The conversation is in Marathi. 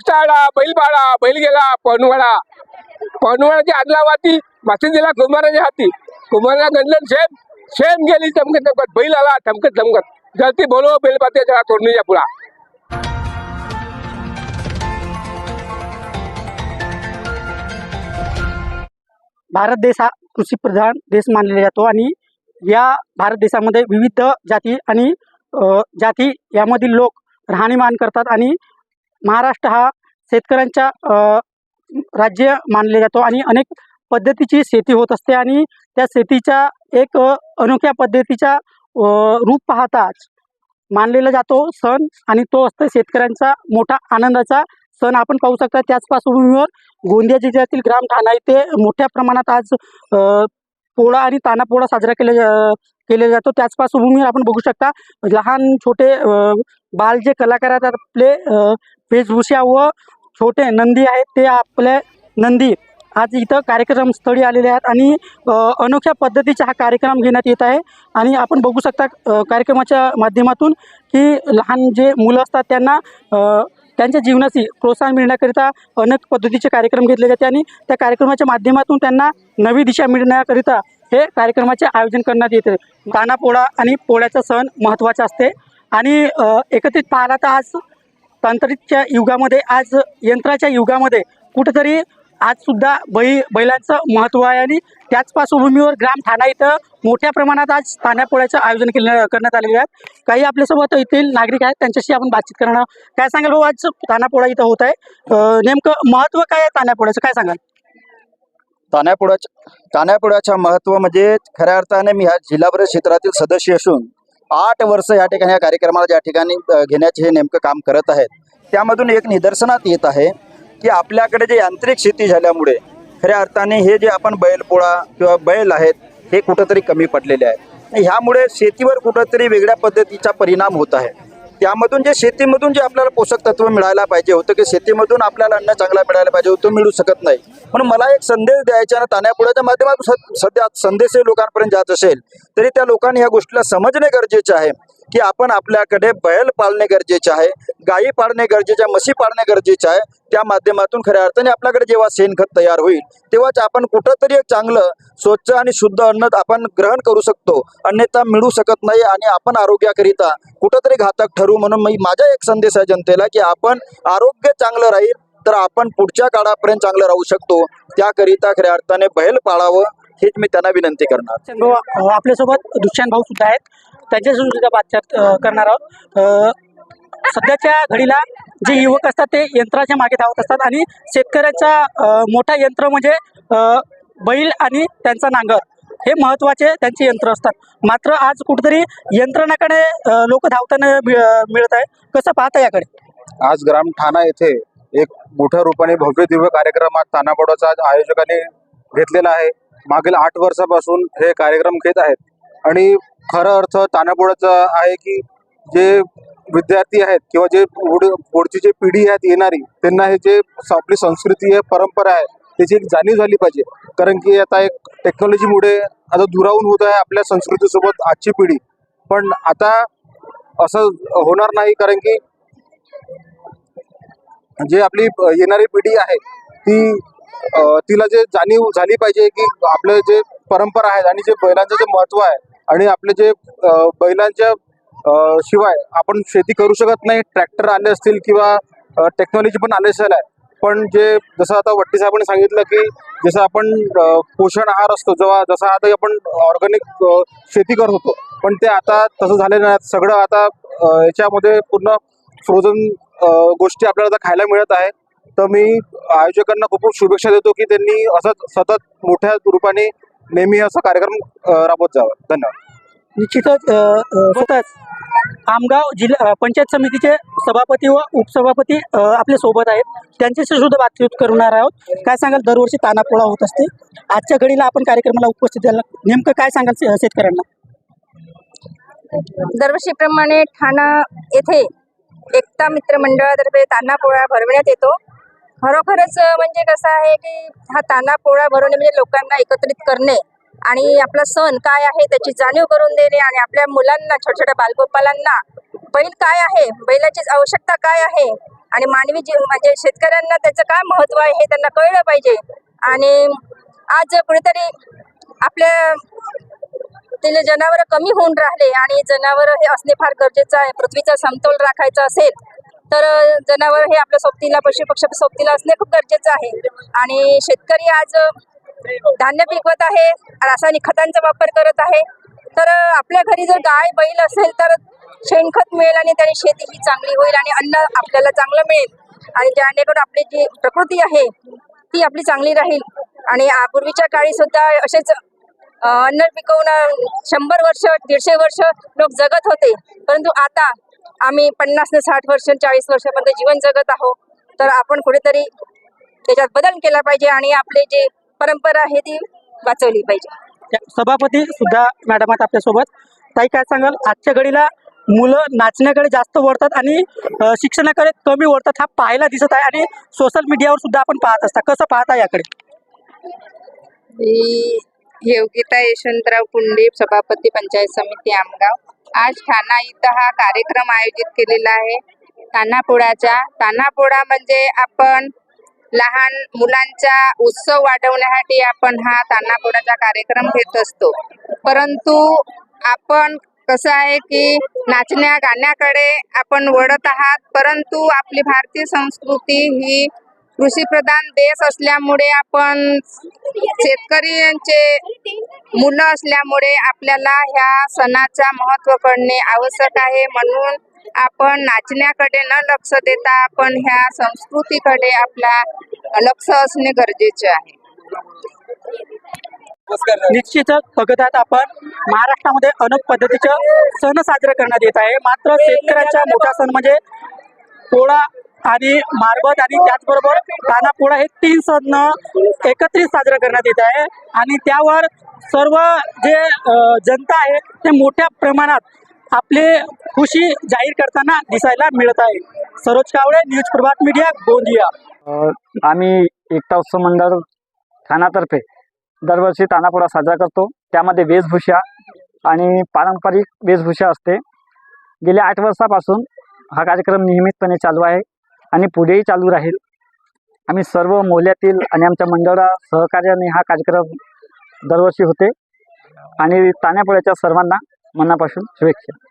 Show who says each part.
Speaker 1: चाळा बैल बाळा बैल गेला पनवाडा पनवाडाची आदला वाती मासे दिला कुमाराच्या हाती. कुमाराला गणलं शेम शेम गेली चमकत चमकत. बैल आला चमकत चमकत. जलती बोलो बैल जरा तोडणीच्या पुढा.
Speaker 2: भारत देश हा कृषीप्रधान देश मानला जातो आणि या भारत देशामध्ये विविध जाती आणि जाती यामधील लोक राहणीमान करतात आणि महाराष्ट्र हा शेतकऱ्यांच्या राज्य मानले जातो आणि अनेक पद्धतीची शेती होत असते आणि त्या शेतीच्या एक अनोख्या पद्धतीचा रूप पाहताच मानलेला जातो सण आणि तो असतो शेतकऱ्यांचा मोठा आनंदाचा सण. आपण पाहू शकता त्याच पार्श्वभूमीवर गोंदिया जिल्ह्यातील ग्राम ठाणा इथे मोठ्या प्रमाणात आज पोळा आणि तानापोळा साजरा केला केलेला जातो. त्याच पार्श्वभूमीवर आपण बघू शकता लहान छोटे बाल जे कलाकार आहेत आपले वेशभूषा व छोटे नंदी आहेत ते आपले नंदी. आज इथं कार्यक्रमस्थळी आलेले आहेत आणि अनोख्या पद्धतीचा हा कार्यक्रम घेण्यात येत आहे. आणि आपण बघू शकता कार्यक्रमाच्या माध्यमातून की लहान जे मुलं असतात त्यांना त्यांच्या जीवनाशी प्रोत्साहन मिळण्याकरिता अनेक पद्धतीचे कार्यक्रम घेतले जाते आणि त्या कार्यक्रमाच्या माध्यमातून त्यांना नवी दिशा मिळण्याकरिता हे कार्यक्रमाचे आयोजन करण्यात येते. कानापोळा आणि पोळ्याचा सण महत्त्वाचा असते. आणि एकत्रित पाहिला तर आज तांत्रिकच्या युगामध्ये आज यंत्राच्या युगामध्ये कुठेतरी आज सुद्धा बै बैलांचं महत्त्व आहे आणि त्याच पार्श्वभूमीवर ग्राम ठाणा इथं मोठ्या प्रमाणात आज तान्यापोळ्याचं आयोजन केलं करण्यात आलेले आहे. काही आपल्यासोबत येथील नागरिक आहेत त्यांच्याशी आपण बातचीत करणार काय सांगाल भाऊ आज तानापोळा इथं होत आहे. नेमकं महत्त्व काय आहे तान्यापोळ्याचं काय सांगाल?
Speaker 3: तान्यापुराच्या तान्यापुराच्या महत्त्व म्हणजे खऱ्या अर्थाने मी ह्या जिल्हा परिषद क्षेत्रातील सदस्य असून आठ वर्ष या ठिकाणी या कार्यक्रमाला ज्या ठिकाणी घेण्याचे हे नेमकं काम करत आहेत. त्यामधून एक निदर्शनात येत आहे की आपल्याकडे जे यांत्रिक शेती झाल्यामुळे खऱ्या अर्थाने हे जे आपण बैलपोळा किंवा बैल आहेत हे कुठंतरी कमी पडलेले आहेत. ह्यामुळे शेतीवर कुठंतरी वेगळ्या पद्धतीचा परिणाम होत आहे. त्यामधून जे शेतीमधून जे आपल्याला पोषक तत्व मिळायला पाहिजे होतं की शेतीमधून आपल्याला अन्न चांगला मिळायला पाहिजे होतं मिळू शकत नाही. म्हणून मला एक संदेश द्यायचा आणि तान्यापुढ्याच्या माध्यमातून सध्या संदेश हे लोकांपर्यंत जात असेल तरी त्या लोकांनी या गोष्टीला समजणे गरजेचे आहे. की आपण आपल्याकडे बैल पाळणे गरजेचे आहे गायी पाळणे गरजेचे आहे म्हशी पाळणे गरजेचे आहे. त्या माध्यमातून खऱ्या अर्थाने आपल्याकडे जेव्हा शेणखत तयार होईल तेव्हाच आपण कुठंतरी एक चांगलं स्वच्छ आणि शुद्ध अन्न आपण ग्रहण करू शकतो. अन्यथा मिळू शकत नाही आणि आपण आरोग्याकरिता कुठंतरी घातक ठरू म्हणून मी माझा एक संदेश आहे जनतेला की आपण आरोग्य चांगलं राहील तर आपण पुढच्या काळापर्यंत चांगलं राहू शकतो. त्याकरिता खऱ्या अर्थाने बैल पाळावं हेच मी त्यांना विनंती करणार.
Speaker 2: आपल्यासोबत दुष्यंत भाऊ सुद्धा आहेत. त्यांच्याशी सुद्धा बातचीत करणार आहोत. सध्याच्या घडीला जे युवक असतात ते यंत्राच्या मागे धावत असतात आणि शेतकऱ्याचा मोठा यंत्र म्हणजे बैल आणि त्यांचा नांगर. हे महत्त्वाचे त्यांचे यंत्र असतात. मात्र आज कुठेतरी यंत्रणाकडे लोक धावताना मिळत आहे. कसं पाहता याकडे?
Speaker 4: आज ग्राम ठाणा येथे एक मोठ्या रूपाने भव्य दिव्य कार्यक्रम आज तानापोडाचा आज आयोजकांनी घेतलेला आहे. मागील आठ वर्षापासून हे कार्यक्रम घेत आहेत. आणि खरं अर्थ तानापोळाचा आहे की जे विद्यार्थी आहेत किंवा जे पुढ पुढची जी पिढी आहेत येणारी त्यांना हे जे आपली संस्कृती आहे परंपरा आहे त्याची एक जाणीव झाली पाहिजे. कारण की आता एक टेक्नॉलॉजीमुळे आता दुरावून होत आहे आपल्या संस्कृतीसोबत आजची पिढी. पण आता असं होणार नाही कारण की जे आपली येणारी पिढी आहे ती तिला जे जाणीव झाली पाहिजे की आपलं जे परंपरा आहेत आणि जे बैलांचं जे महत्त्व आहे आणि आपले जे बैलांच्या शिवाय आपण शेती करू शकत नाही ट्रॅक्टर आले असतील किंवा टेक्नॉलॉजी पण आले असेल आहे. पण जे जसं आता वट्टी साहेबांनी सांगितलं की जसं आपण पोषण आहार असतो जेव्हा जसं आता आपण ऑर्गॅनिक शेती करत होतो पण ते आता तसं झालेलं नाही. सगळं आता याच्यामध्ये पूर्ण फ्रोझन गोष्टी आपल्याला आता खायला मिळत आहे. तर मी आयोजकांना खूप खूप शुभेच्छा देतो की त्यांनी असंच सतत मोठ्या रूपाने नेहमी असा कार्यक्रम राबवत जावा. धन्यवाद.
Speaker 2: निश्चितच होतच. आमगाव जिल्हा पंचायत समितीचे सभापती व उपसभापती आपल्यासोबत आहेत. त्यांच्याशी सुद्धा बातचीत करणार आहोत. काय सांगाल? दरवर्षी तानापोळा होत असते. आजच्या घडीला आपण कार्यक्रमाला उपस्थित झाला. नेमकं काय सांगाल शेतकऱ्यांना?
Speaker 5: दरवर्षीप्रमाणे ठाणा येथे एकता मित्र मंडळातर्फे तान्हा पोळा भरवण्यात येतो. खरोखरच म्हणजे कसं आहे की हा ताना पोळा भरवणे म्हणजे लोकांना एकत्रित करणे आणि आपला सण काय आहे त्याची जाणीव करून देणे आणि आपल्या मुलांना छोट्या छोट्या बालगोपालांना बैल काय आहे बैलाची आवश्यकता काय आहे आणि मानवी जीव म्हणजे शेतकऱ्यांना त्याचं काय महत्त्व आहे हे त्यांना कळलं पाहिजे. आणि आज कुणीतरी आपल्या तिला जनावर कमी होऊन राहिले आणि जनावर हे असणे फार गरजेचं आहे. पृथ्वीचा समतोल राखायचा असेल तर जनावर हे आपल्या सोबतीला पशु पक्ष सोबतीला असणे खूप गरजेचं आहे. आणि शेतकरी आज धान्य पिकवत आहे रासायनिक खतांचा वापर करत आहे. तर आपल्या घरी जर गाय बैल असेल तर शेणखत मिळेल आणि त्याने शेती ही चांगली होईल आणि अन्न आपल्याला चांगलं मिळेल. आणि जेणेकरून आपली जी प्रकृती आहे ती आपली चांगली राहील. आणि पूर्वीच्या काळी सुद्धा असेच अन्न पिकवून शंभर वर्ष दीडशे वर्ष लोक जगत होते. परंतु आता आम्ही पन्नास ते साठ वर्ष चाळीस वर्षापर्यंत जीवन जगत आहोत. तर आपण कुठेतरी त्याच्यात बदल केला पाहिजे आणि आपली जी परंपरा आहे ती वाचवली पाहिजे.
Speaker 2: त्या- सभापती सुद्धा मॅडम आहेत आपल्यासोबत. ताई काय सांगाल? आजच्या घडीला मुलं नाचण्याकडे जास्त वळतात आणि शिक्षणाकडे कमी वळतात हा पाहायला दिसत आहे आणि सोशल मीडियावर सुद्धा आपण पाहत असता. कसं पाहता याकडे?
Speaker 6: मी योगिता यशवंतराव कुंडे सभापती पंचायत समिती आमगाव. आज ठाणा इथं हा कार्यक्रम आयोजित केलेला आहे. तान्हापोळाचा तान्हापोळा म्हणजे आपण लहान मुलांचा उत्सव वाढवण्यासाठी आपण हा तान्हापोळाचा कार्यक्रम घेत असतो. परंतु आपण कसं आहे की नाचण्या गाण्याकडे आपण वळत आहात परंतु आपली भारतीय संस्कृती ही कृषीप्रधान देश असल्यामुळे आपण शेतकऱ्यांचे मुलं असल्यामुळे आपल्याला ह्या सणाचा महत्त्व कळणे आवश्यक आहे. म्हणून आपण नाचण्याकडे न लक्ष देता आपण ह्या संस्कृतीकडे आपला लक्ष असणे गरजेचे आहे.
Speaker 2: निश्चितच बघत आहात आपण महाराष्ट्रामध्ये अनेक पद्धतीचे सण साजरे करण्यात येत आहे. मात्र शेतकऱ्यांचा मोठा सण म्हणजे पोळा आणि मारबत आणि त्याचबरोबर तानापोळा हे तीन सण एकत्रित साजरा करण्यात येत आहे. आणि त्यावर सर्व जे जनता आहे ते मोठ्या प्रमाणात आपले खुशी जाहीर करताना दिसायला मिळत आहे. Saroj Kawale news Prabhat media Gondia.
Speaker 7: आम्ही एकता उत्सव मंडळ ठाण्यातर्फे दरवर्षी तानापोळा साजरा करतो. त्यामध्ये वेशभूषा आणि पारंपरिक वेशभूषा असते. गेल्या आठ वर्षापासून हा कार्यक्रम नियमितपणे चालू आहे. आणि पुढेही चालू राहील. आम्ही सर्व मोहल्यातील आणि आमच्या मंडळा सहकार्याने हा कार्यक्रम दरवर्षी होते. आणि तान्यापोळ्याच्या सर्वांना मनापासून शुभेच्छा.